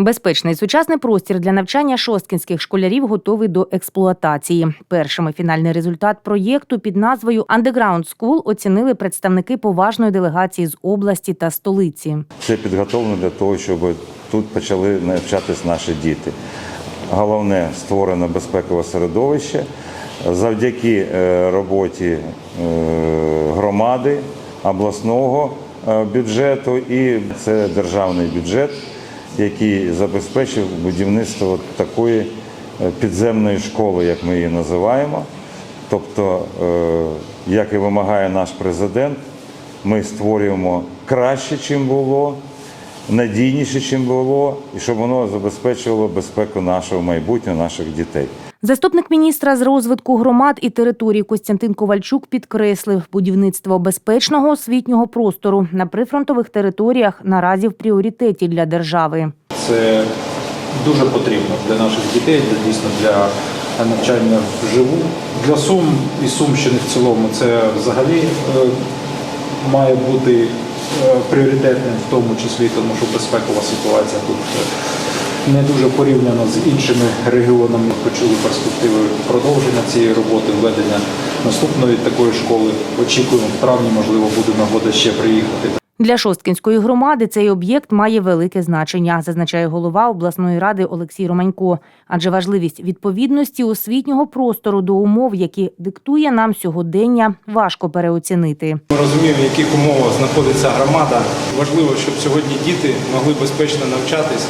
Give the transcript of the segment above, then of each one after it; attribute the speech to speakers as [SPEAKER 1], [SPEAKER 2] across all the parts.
[SPEAKER 1] Безпечний сучасний простір для навчання шосткінських школярів готовий до експлуатації. Першими фінальний результат проєкту під назвою Underground School оцінили представники поважної делегації з області та столиці.
[SPEAKER 2] Це підготовлено для того, щоб тут почали навчатись наші діти. Головне створено безпекове середовище завдяки е, роботі е, громади, обласного е, бюджету і це державний бюджет, який забезпечив будівництво такої е, підземної школи, як ми її називаємо. Тобто, е, як і вимагає наш президент, ми створюємо краще, чим було, надійніше, чим було, і щоб воно забезпечувало безпеку нашого майбутнього, наших дітей.
[SPEAKER 1] Заступник міністра з розвитку громад і територій Костянтин Ковальчук підкреслив, будівництво безпечного освітнього простору на прифронтових територіях наразі в пріоритеті для держави.
[SPEAKER 3] Це дуже потрібно для наших дітей, для дійсно для навчання вживу. Для Сум і Сумщини в цілому це взагалі е, має бути е, пріоритетним в тому числі, тому що безпекова ситуація тут е, не дуже порівняно з іншими регіонами. Почули перспективи продовження цієї роботи, введення наступної такої школи. Очікуємо в травні, можливо, буде нагода ще приїхати.
[SPEAKER 1] Для Шосткінської громади цей об'єкт має велике значення, зазначає голова обласної ради Олексій Романько. Адже важливість відповідності освітнього простору до умов, які диктує нам сьогодення, важко переоцінити.
[SPEAKER 4] Ми розуміємо, в яких умовах знаходиться громада. Важливо, щоб сьогодні діти могли безпечно навчатись.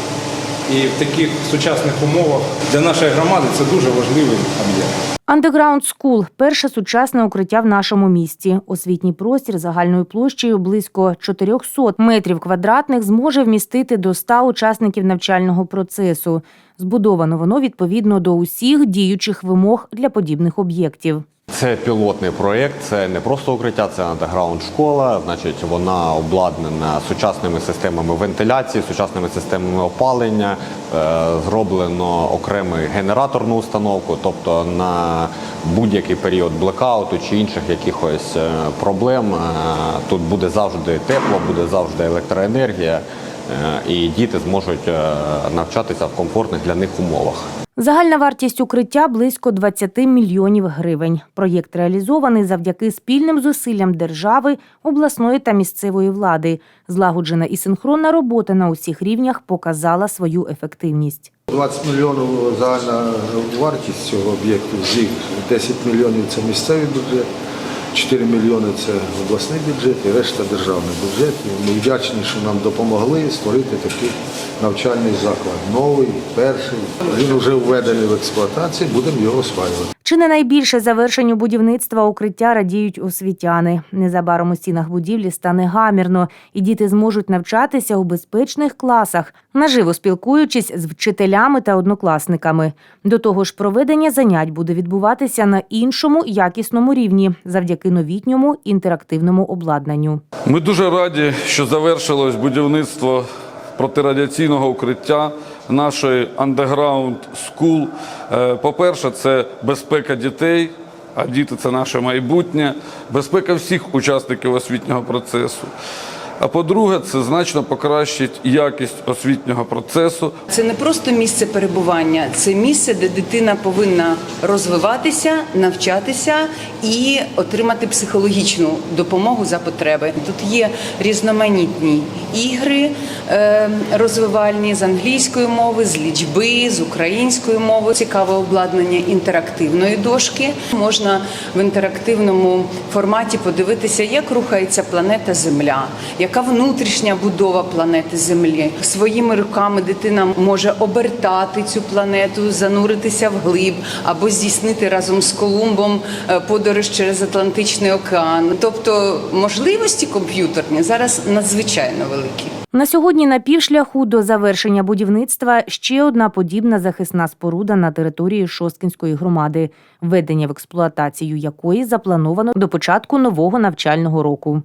[SPEAKER 4] І в таких сучасних умовах для нашої громади це дуже важливий об'єкт.
[SPEAKER 1] Underground School – перше сучасне укриття в нашому місті. Освітній простір загальною площею близько 400 метрів квадратних зможе вмістити до 100 учасників навчального процесу. Збудовано воно відповідно до усіх діючих вимог для подібних об'єктів.
[SPEAKER 5] Це пілотний проєкт, це не просто укриття, це андеграунд школа. Значить, вона обладнана сучасними системами вентиляції, сучасними системами опалення. Е, Зроблено окремий генераторну установку, тобто на будь-який період блекауту чи інших якихось е, проблем е, тут буде завжди тепло, буде завжди електроенергія, і діти зможуть навчатися в комфортних для них умовах.
[SPEAKER 1] Загальна вартість укриття близько 20 мільйонів гривень. Проєкт реалізований завдяки спільним зусиллям держави, обласної та місцевої влади. Злагоджена і синхронна робота на усіх рівнях показала свою ефективність.
[SPEAKER 6] 20 мільйонів загальна вартість цього об'єкту, з них 10 мільйонів це місцевий бюджет, 4 мільйони це обласний бюджет і решта державний бюджет. І Ми вдячні, що нам допомогли створити такий навчальний заклад. Новий, перший. Він вже введений в експлуатацію, будемо його осваювати.
[SPEAKER 1] Чи не найбільше завершенню будівництва укриття радіють освітяни. Незабаром у стінах будівлі стане гамірно, і діти зможуть навчатися у безпечних класах, наживо спілкуючись з вчителями та однокласниками. До того ж, проведення занять буде відбуватися на іншому якісному рівні завдяки новітньому інтерактивному обладнанню.
[SPEAKER 7] Ми дуже раді, що завершилось будівництво протирадіаційного укриття нашої School. Е, По-перше, це безпека дітей, а діти це наше майбутнє, безпека всіх учасників освітнього процесу. А по-друге, це значно покращить якість освітнього процесу,
[SPEAKER 8] Це не просто місце перебування, це місце, де дитина повинна розвиватися, навчатися і отримати психологічну допомогу за потреби. Тут є різноманітні ігри е, розвивальні з англійської мови, з лічби, з української мови. Цікаве обладнання інтерактивної дошки. Можна в інтерактивному форматі подивитися, як рухається планета Земля, яка внутрішня будова планети Землі. Своїми руками дитина може обертати цю планету, зануритися вглиб або здійснити разом з Колумбом е, подорож через Атлантичний океан. Тобто можливості комп'ютерні зараз надзвичайно великі.
[SPEAKER 1] На сьогодні на півшляху до завершення будівництва ще одна подібна захисна споруда на території Шосткінської громади, введення в експлуатацію якої заплановано до початку нового навчального року.